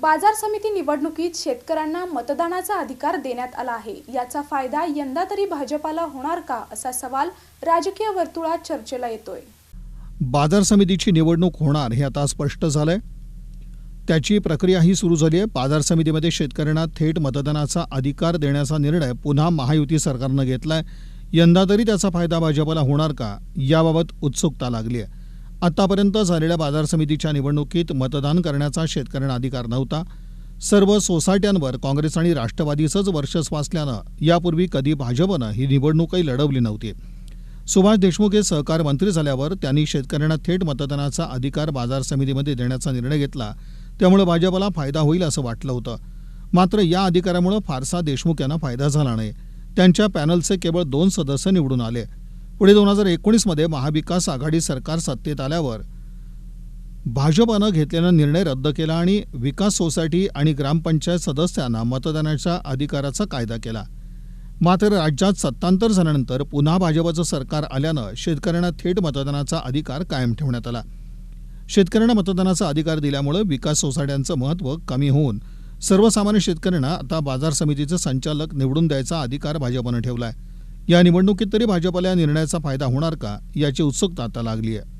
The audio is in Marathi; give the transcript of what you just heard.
बाजार समिती निवडणुकीत शेतकऱ्यांना मतदानाचा अधिकार देण्यात आला आहे. याचा फायदा यंदा तरी भाजपाला होणार का असा सवाल राजकीय वर्तुळात चर्चेला येतोय. बाजार समितीची निवडणूक होणार हे आता स्पष्ट झालंय. त्याची प्रक्रियाही सुरू झाली आहे बाजार समितीमध्ये शेतकऱ्यांना थेट मतदानाचा अधिकार देण्याचा निर्णय पुन्हा महायुती सरकारनं घेतलाय. यंदा तरी त्याचा फायदा भाजपला होणार का? याबाबत उत्सुकता लागली आहे आतापर्यंत झालेल्या बाजार समितीच्या निवडणुकीत मतदान करण्याचा शेतकऱ्यांना अधिकार नव्हता. सर्व सोसायट्यांवर काँग्रेस आणि राष्ट्रवादीचंच वर्चस्व असल्यानं यापूर्वी कधी भाजपनं ही निवडणूकही लढवली नव्हती. सुभाष देशमुख हे सहकार मंत्री झाल्यावर त्यांनी शेतकऱ्यांना थेट मतदानाचा अधिकार बाजार समितीमध्ये देण्याचा निर्णय घेतला. त्यामुळे भाजपला फायदा होईल असं वाटलं होतं. मात्र या अधिकारामुळे फारसा देशमुख यांना फायदा झाला नाही. त्यांच्या पॅनलचे केवळ दोन सदस्य निवडून आले. पुढे दोन हजार एकोणीसमध्ये महाविकास आघाडी सरकार सत्तेत आल्यावर भाजपानं घेतलेला निर्णय रद्द केला आणि विकास सोसायटी आणि ग्रामपंचायत सदस्यांना मतदानाच्या अधिकाराचा कायदा केला. मात्र राज्यात सत्तांतर झाल्यानंतर पुन्हा भाजपाचं सरकार आल्यानं शेतकऱ्यांना थेट मतदानाचा अधिकार कायम ठेवण्यात आला. शेतकऱ्यांना मतदानाचा अधिकार दिल्यामुळे विकास सोसायट्यांचं महत्त्व कमी होऊन सर्वसामान्य शेतकऱ्यांना आता बाजार समितीचे संचालक निवडून द्यायचा अधिकार भाजपनं आहे या निवडणुकीत तरी भाजपला या निर्णयाचा फायदा होणार का याची उत्सुकता आता लागली आहे.